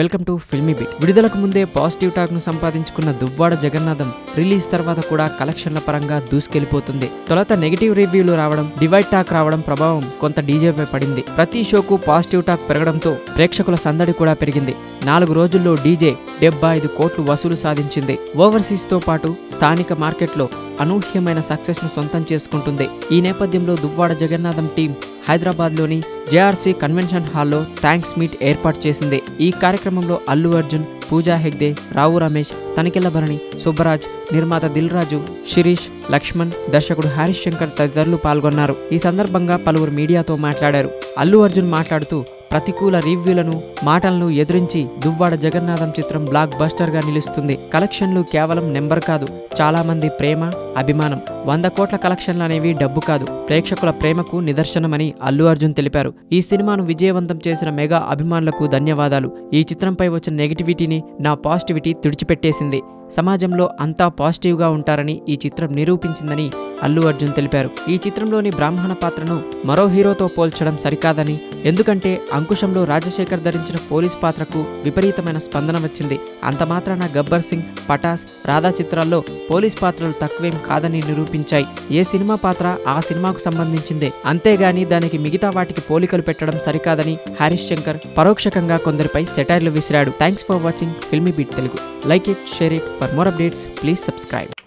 Welcome to filmy beat. విడుదలకు ముందే positive టాక్ను సంపాదించుకున్న దువ్వాడ జగన్నాథం రిలీజ్ తర్వాత కూడా కలెక్షన్ల పరంగా దూసుకెళ్ళిపోతుంది తొలత నెగిటివ్ రివ్యూలు రావడం డివైడ్ టాక్ రావడం ప్రభావం కొంత డీజేపై పడింది. ప్రతి షోకు పాజిటివ్ టాక్ పెరగడంతో ప్రేక్షకుల సందడి కూడా పెరిగింది. నాలుగు రోజుల్లో డీజే డెబ్బై ఐదు కోట్లు వసూలు సాధించింది. ఓవర్సీస్తో పాటు స్థానిక మార్కెట్లో అనూహ్యమైన సక్సెస్ను సొంతం చేసుకుంటుంది. ఈ నేపథ్యంలో దువ్వాడ జగన్నాథం టీం హైదరాబాద్లోని జేఆర్సీ కన్వెన్షన్ హాల్లో థ్యాంక్స్ మీట్ ఏర్పాటు చేసింది. ఈ కార్యక్రమంలో అల్లు అర్జున్ పూజా హెగ్దే రావు రమేష్ తనికెళ్ళభరణి సుబ్బరాజ్ నిర్మాత దిల్ రాజు శిరీష్ లక్ష్మణ్ దర్శకుడు హరీష్ శంకర్ తదితరులు పాల్గొన్నారు. ఈ సందర్భంగా పలువురు మీడియాతో మాట్లాడారు. అల్లు అర్జున్ మాట్లాడుతూ ప్రతికూల రివ్యూలను మాటలను ఎదురించి దువ్వాడ జగన్నాథం చిత్రం బ్లాక్ బస్టర్గా నిలుస్తుంది. కలెక్షన్లు కేవలం నెంబర్ కాదు చాలామంది ప్రేమ అభిమానం. వంద కోట్ల కలెక్షన్లు అనేవి డబ్బు కాదు ప్రేక్షకుల ప్రేమకు నిదర్శనమని అల్లు అర్జున్ తెలిపారు. ఈ సినిమాను విజయవంతం చేసిన మెగా అభిమానులకు ధన్యవాదాలు. ఈ చిత్రంపై వచ్చిన నెగిటివిటీని నా పాజిటివిటీ తుడిచిపెట్టేసింది. సమాజంలో అంతా పాజిటివ్గా ఉంటారని ఈ చిత్రం నిరూపించిందని అల్లు అర్జున్ తెలిపారు. ఈ చిత్రంలోని బ్రాహ్మణ పాత్రను మరో హీరోతో పోల్చడం సరికాదని ఎందుకంటే అంకుశంలో రాజశేఖర్ ధరించిన పోలీస్ పాత్రకు విపరీతమైన స్పందన వచ్చింది. అంత మాత్రాన గబ్బర్ సింగ్ పటాస్ రాధా చిత్రాల్లో పోలీస్ పాత్రలు తక్కువేం కాదని నిరూపించాయి. ఏ సినిమా పాత్ర ఆ సినిమాకు సంబంధించిందే. అంతేగాని దానికి మిగతా వాటికి పోలికలు పెట్టడం సరికాదని హరీష్ శంకర్ పరోక్షకంగా కొందరిపై సెటైర్లు విసిరాడు. Thanks for watching filmy beat Telugu. Like it share it. For more updates please subscribe.